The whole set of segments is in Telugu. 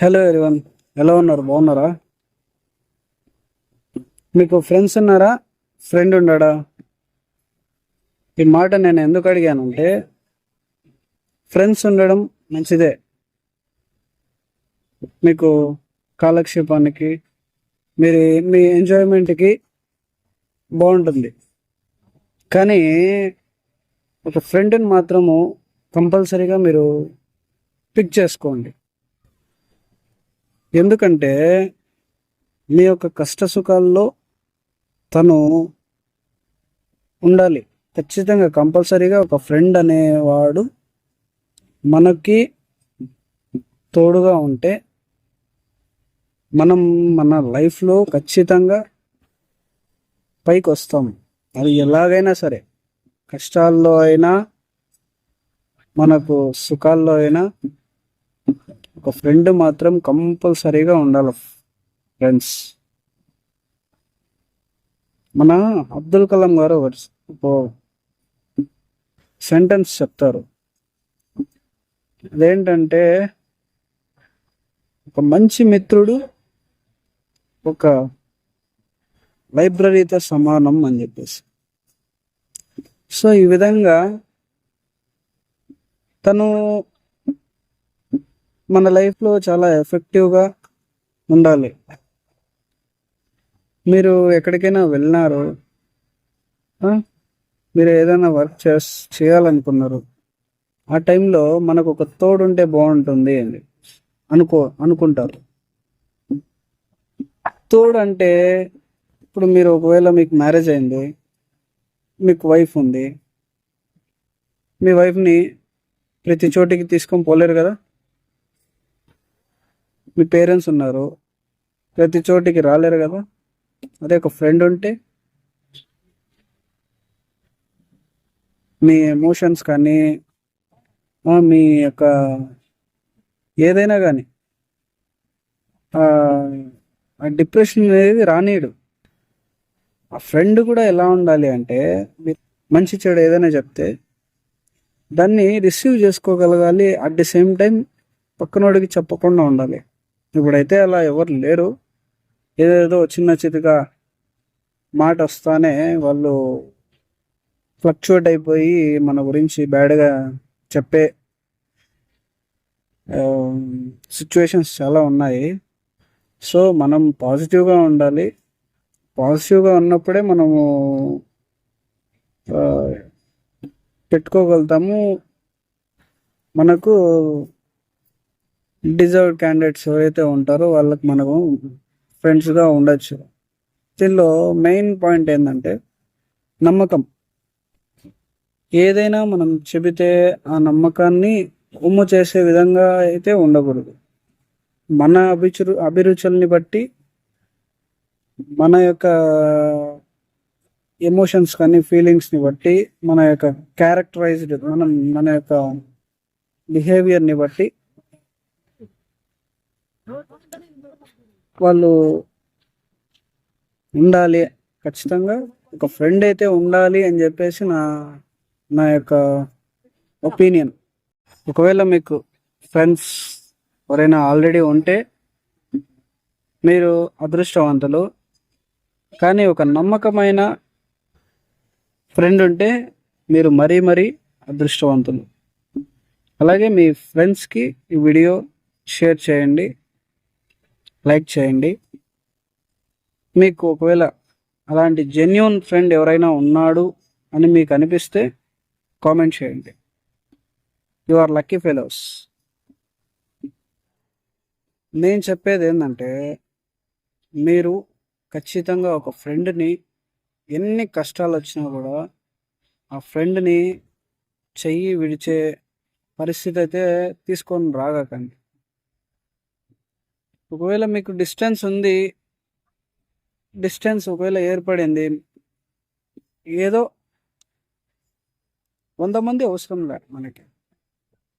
హలో ఎవరివన్ ఎలా ఉన్నారు? బాగున్నారా? మీకు ఫ్రెండ్స్ ఉన్నారా? ఫ్రెండ్ ఉన్నాడా? ఈ మాట నేను ఎందుకు అడిగానంటే ఫ్రెండ్స్ ఉండడం మంచిదే. మీకు కాలక్షేపానికి మీరు మీ ఎంజాయ్మెంట్కి బాగుంటుంది. కానీ ఒక ఫ్రెండ్ని మాత్రము కంపల్సరీగా మీరు పిక్ చేసుకోండి. ఎందుకంటే మీ యొక్క కష్ట సుఖాల్లో తను ఉండాలి. ఖచ్చితంగా కంపల్సరీగా ఒక ఫ్రెండ్ అనేవాడు మనకి తోడుగా ఉంటే మనం మన లైఫ్లో ఖచ్చితంగా పైకి వస్తాం అది ఎలాగైనా సరే కష్టాల్లో అయినా మనకు సుఖాల్లో అయినా ఒక ఫ్రెండ్ మాత్రం కంపల్సరీగా ఉండాలి ఫ్రెండ్స్ మన అబ్దుల్ కలాం గారు ఒక సెంటెన్స్ చెప్తారు. అదేంటంటే ఒక మంచి మిత్రుడు ఒక లైబ్రరీతో సమానం అని చెప్పేసి. సో ఈ విధంగా తను మన లైఫ్లో చాలా ఎఫెక్టివ్గా ఉండాలి. మీరు ఎక్కడికైనా వెళ్ళినారు మీరు ఏదైనా వర్క్ చేస్ చేయాలనుకున్నారు. ఆ టైంలో మనకు ఒక తోడు ఉంటే బాగుంటుంది అని అనుకో అనుకుంటారు. తోడు అంటే ఇప్పుడు మీరు ఒకవేళ మీకు మ్యారేజ్ అయింది మీకు వైఫ్ ఉంది మీ వైఫ్ని ప్రతి చోటికి తీసుకొని పోలేరు కదా? మీ పేరెంట్స్ ఉన్నారు. ప్రతి చోటికి రాలేరు కదా? అదే ఒక ఫ్రెండ్ ఉంటే మీ ఎమోషన్స్ కానీ మీ యొక్క ఏదైనా కానీ ఆ డిప్రెషన్ అనేది రానీయడు. ఆ ఫ్రెండ్ కూడా ఎలా ఉండాలి అంటే మీరు మంచి చెడు ఏదైనా చెప్తే దాన్ని రిసీవ్ చేసుకోగలగాలి. అట్ ది సేమ్ టైం పక్కనోడికి చెప్పకుండా ఉండాలి. ఇప్పుడైతే అలా ఎవరు లేరు. ఏదేదో చిన్న చితగా మాట వస్తానే వాళ్ళు ఫ్లక్చువేట్ అయిపోయి మన గురించి బ్యాడ్గా చెప్పే సిచ్యువేషన్స్ చాలా ఉన్నాయి. సో మనం పాజిటివ్గా ఉండాలి. పాజిటివ్గా ఉన్నప్పుడే మనము పెట్టుకోగలుగుతాము. మనకు డిజర్వ్ క్యాండిడేట్స్ ఎవరైతే ఉంటారో వాళ్ళకి మనము ఫ్రెండ్స్గా ఉండొచ్చు. దీనిలో మెయిన్ పాయింట్ ఏంటంటే నమ్మకం. ఏదైనా మనం చెబితే ఆ నమ్మకాన్ని ఉమ్ము చేసే విధంగా అయితే ఉండకూడదు. మన అభిచురు అభిరుచుల్ని బట్టి మన యొక్క ఎమోషన్స్ కానీ ఫీలింగ్స్ని బట్టి మన యొక్క క్యారెక్టరైజ్డ్ మనం మన యొక్క బిహేవియర్ని బట్టి వాళ్ళు ఉండాలి. ఖచ్చితంగా ఒక ఫ్రెండ్ అయితే ఉండాలి అని చెప్పేసి నా నా యొక్క ఒపీనియన్ ఒకవేళ మీకు ఫ్రెండ్స్ ఎవరైనా ఆల్రెడీ ఉంటే మీరు అదృష్టవంతులు. కానీ ఒక నమ్మకమైన ఫ్రెండ్ ఉంటే మీరు మరీ మరీ అదృష్టవంతులు. అలాగే మీ ఫ్రెండ్స్కి ఈ వీడియో షేర్ చేయండి. లైక్ చేయండి. మీకు ఒకవేళ అలాంటి జెన్యున్ ఫ్రెండ్ ఎవరైనా ఉన్నాడు అని మీకు అనిపిస్తే కామెంట్ చేయండి. యు ఆర్ లక్కీ ఫెలోస్ నేను చెప్పేది ఏంటంటే మీరు ఖచ్చితంగా ఒక ఫ్రెండ్ని ఎన్ని కష్టాలు వచ్చినా కూడా ఆ ఫ్రెండ్ని చెయ్యి విడిచే పరిస్థితి అయితే తీసుకొని రాగకండి. ఒకవేళ మీకు డిస్టెన్స్ ఉంది డిస్టెన్స్ ఒకవేళ ఏర్పడింది ఏదో వంద మంది అవసరం లే మనకి.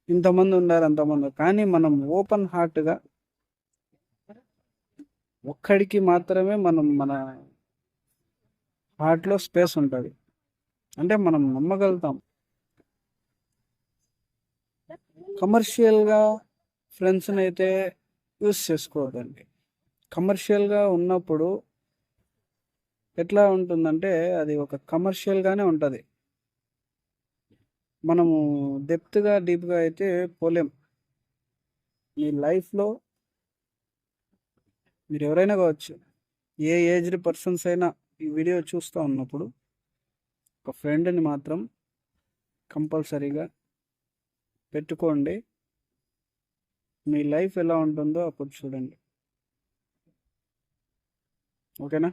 ఇంతమంది ఉన్నారు అంతమంది కానీ మనం ఓపెన్ హార్ట్గా ఒక్కడికి మాత్రమే మనం మన హార్ట్లో స్పేస్ ఉంటుంది. అంటే మనం నమ్మగలుగుతాం. కమర్షియల్గా ఫ్రెండ్స్ని అయితే యూస్ చేసుకోవద్దండి. కమర్షియల్గా ఉన్నప్పుడు ఎట్లా ఉంటుందంటే అది ఒక కమర్షియల్గానే ఉంటుంది. మనము డెప్త్గా డీప్గా అయితే పోలేం. మీ లైఫ్లో మీరు ఎవరైనా కావచ్చు ఏ ఏజ్డ్ పర్సన్స్ అయినా ఈ వీడియో చూస్తూ ఉన్నప్పుడు ఒక ఫ్రెండ్ని మాత్రం కంపల్సరీగా పెట్టుకోండి. మీ లైఫ్ ఎలా ఉంటుందో అప్పుడు చూడండి. ఓకేనా?